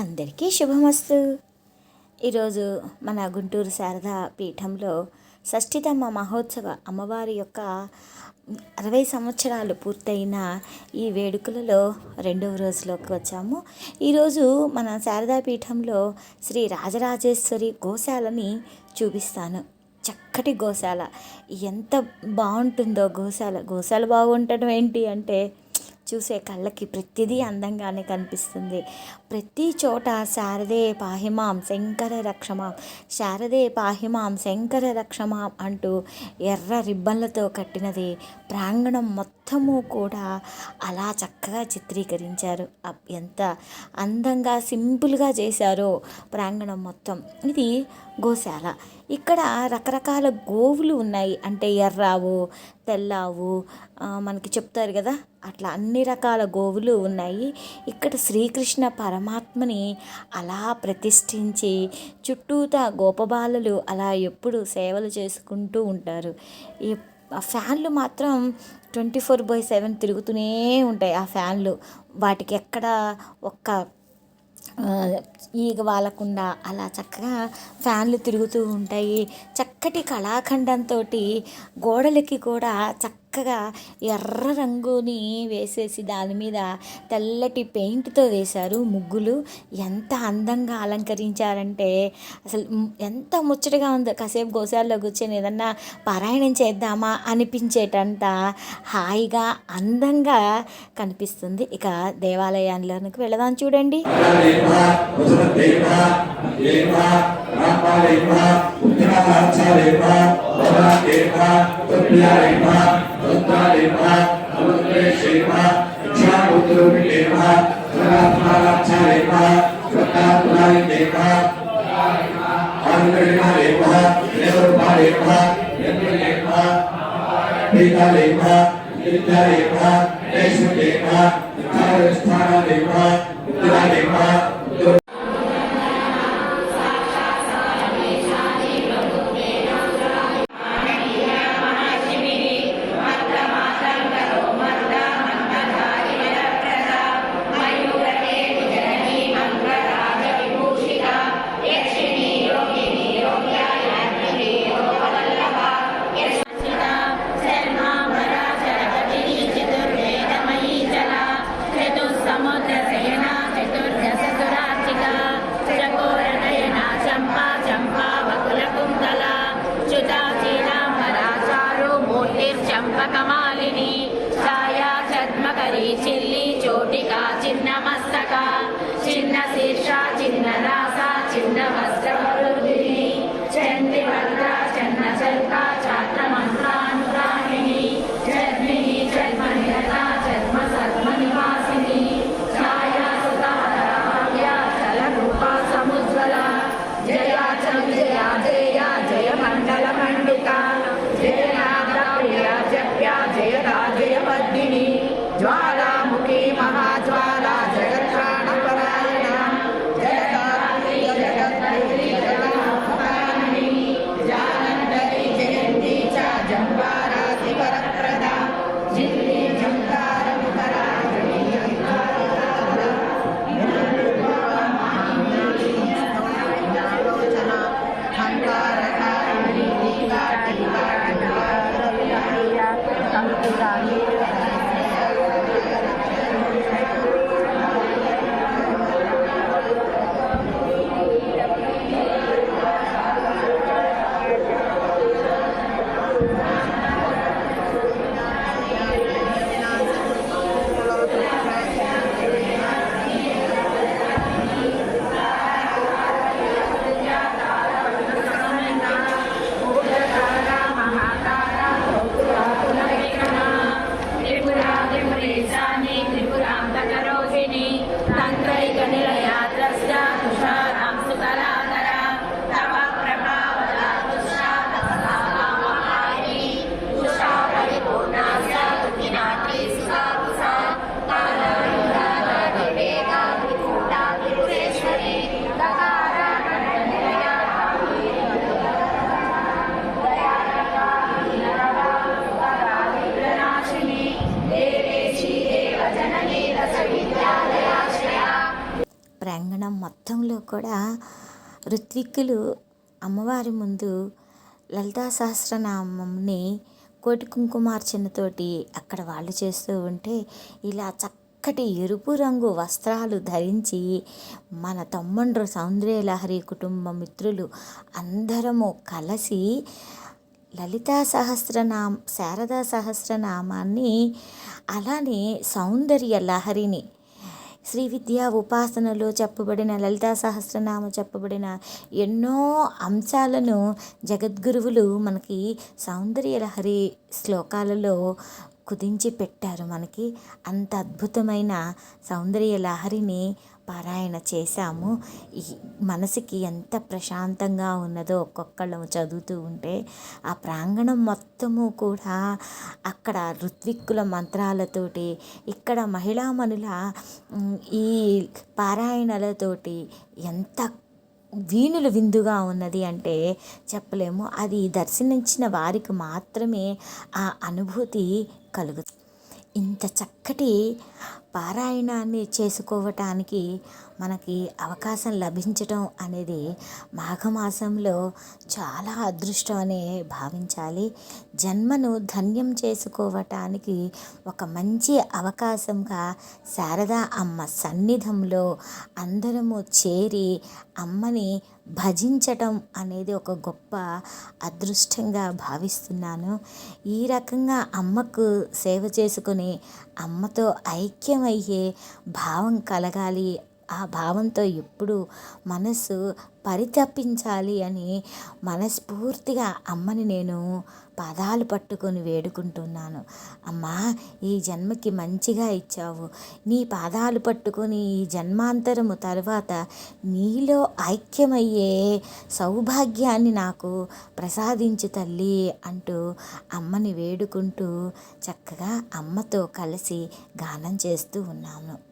అందరికీ శుభమస్తు. ఈరోజు మన గుంటూరు శారదా పీఠంలో షష్ఠితమ్మ మహోత్సవ అమ్మవారి యొక్క అరవై సంవత్సరాలు పూర్తయిన ఈ వేడుకలలో రెండవ రోజులోకి వచ్చాము. ఈరోజు మన శారదా పీఠంలో శ్రీ రాజరాజేశ్వరి గోశాలని చూపిస్తాను. చక్కటి గోశాల. ఎంత బాగుంటుందో గోశాల. గోశాల బాగుండటం ఏంటి అంటే చూసే కళ్ళకి ప్రతిదీ అందంగానే కనిపిస్తుంది. ప్రతి చోట శారదే పాహిమాం శంకర రక్షమాం. శారదే పాహిమాం శంకర రక్షమాం అంటూ ఎర్ర రిబ్బన్లతో కట్టినది ప్రాంగణం మొత్తం మొత్తము కూడా అలా చక్కగా చిత్రీకరించారు. అబ్ ఎంత అందంగా సింపుల్గా చేశారో ప్రాంగణం మొత్తం. ఇది గోశాల. ఇక్కడ రకరకాల గోవులు ఉన్నాయి. అంటే ఎర్రావు తెల్లావు మనకి చెప్తారు కదా అట్లా అన్ని రకాల గోవులు ఉన్నాయి. ఇక్కడ శ్రీకృష్ణ పరమాత్మని అలా ప్రతిష్ఠించి చుట్టూతా గోపబాలలు అలా ఎప్పుడు సేవలు చేసుకుంటూ ఉంటారు. ఆ ఫ్యాన్లు మాత్రం ట్వంటీ ఫోర్ బై సెవెన్ తిరుగుతూనే ఉంటాయి ఆ ఫ్యాన్లు. వాటికి ఎక్కడ ఒక్క ఈగ వాలకుండా అలా చక్కగా ఫ్యాన్లు తిరుగుతూ ఉంటాయి. చక్క చక్కటి కళాఖండంతో గోడలకి కూడా చక్కగా ఎర్ర రంగుని వేసేసి దాని మీద తెల్లటి పెయింట్తో వేశారు ముగ్గులు. ఎంత అందంగా అలంకరించారంటే అసలు ఎంత ముచ్చటగా ఉందో. కాసేపు గోసాల్లో కూర్చొని ఏదన్నా పారాయణం చేద్దామా అనిపించేటంత హాయిగా అందంగా కనిపిస్తుంది. ఇక దేవాలయాల్లోనికి వెళదాం చూడండి. ராமாலேபா உத்திராச்சாலேபா பவராலேபா துர்யாலேபா துத்தாலேபா அமுத்ரேஷேபா இச்சாமுத்ரோபிலேபா துராத்மாலாச்சாலேபா துராத்மாலேபா ஆந்திரலேபா தேவருபாலேபா எந்திரலேபா பீதாலேபா வித்யாலேபா தேசுலேபா வித்தாரஸ்தானாலேபா வித்யாலேபா 一件 ప్రాంగణం మొత్తంలో కూడా ఋత్విక్కులు అమ్మవారి ముందు లలితా సహస్రనామంని కోటి కుంకుమార్చనతోటి అక్కడ వాళ్ళు చేస్తూ ఉంటే ఇలా చక్కటి ఎరుపు రంగు వస్త్రాలు ధరించి మన తమ్ముండ్రు సౌందర్యలహరి కుటుంబ మిత్రులు అందరము కలిసి లలితా సహస్రనామ శారదా సహస్రనామాన్ని అలానే సౌందర్య లహరిని శ్రీ విద్యా ఉపాసనలో చెప్పబడిన లలితా సహస్రనామ చెప్పబడిన ఎన్నో అంశాలను జగద్గురువులు మనకి సౌందర్య లహరి శ్లోకాలలో కుదించి పెట్టారు మనకి అంత అద్భుతమైన సౌందర్య లహరిని పారాయణ చేశాము. ఈ మనసుకి ఎంత ప్రశాంతంగా ఉన్నదో ఒక్కొక్కళ్ళం చదువుతూ ఉంటే ఆ ప్రాంగణం మొత్తము కూడా అక్కడ ఋత్విక్కుల మంత్రాలతోటి ఇక్కడ మహిళామణుల ఈ పారాయణలతోటి ఎంత వీణులు విందుగా ఉన్నది అంటే చెప్పలేము. అది దర్శనించిన వారికి మాత్రమే ఆ అనుభూతి కలుగుతుంది. ఇంత చక్కటి పారాయణాన్ని చేసుకోవటానికి మనకి అవకాశం లభించటం అనేది మాఘమాసంలో చాలా అదృష్టం అనే భావించాలి. జన్మను ధన్యం చేసుకోవటానికి ఒక మంచి అవకాశంగా శారదా అమ్మ సన్నిధంలో అందరము చేరి అమ్మని భజించటం అనేది ఒక గొప్ప అదృష్టంగా భావిస్తున్నాను. ఈ రకంగా అమ్మకు సేవ చేసుకుని అమ్మతో ఐక్యమయ్యే భావం కలగాలి ఆ భావంతో ఎప్పుడు మనసు పరితపించాలి అని మనస్ఫూర్తిగా అమ్మని నేను పాదాలు పట్టుకొని వేడుకుంటున్నాను. అమ్మా ఈ జన్మకి మంచిగా ఇచ్చావు. నీ పాదాలు పట్టుకొని ఈ జన్మాంతరము తర్వాత నీలో ఐక్యమయ్యే సౌభాగ్యాన్ని నాకు ప్రసాదించు తల్లి అంటూ అమ్మని వేడుకుంటూ చక్కగా అమ్మతో కలిసి గానం చేస్తూ ఉన్నాను.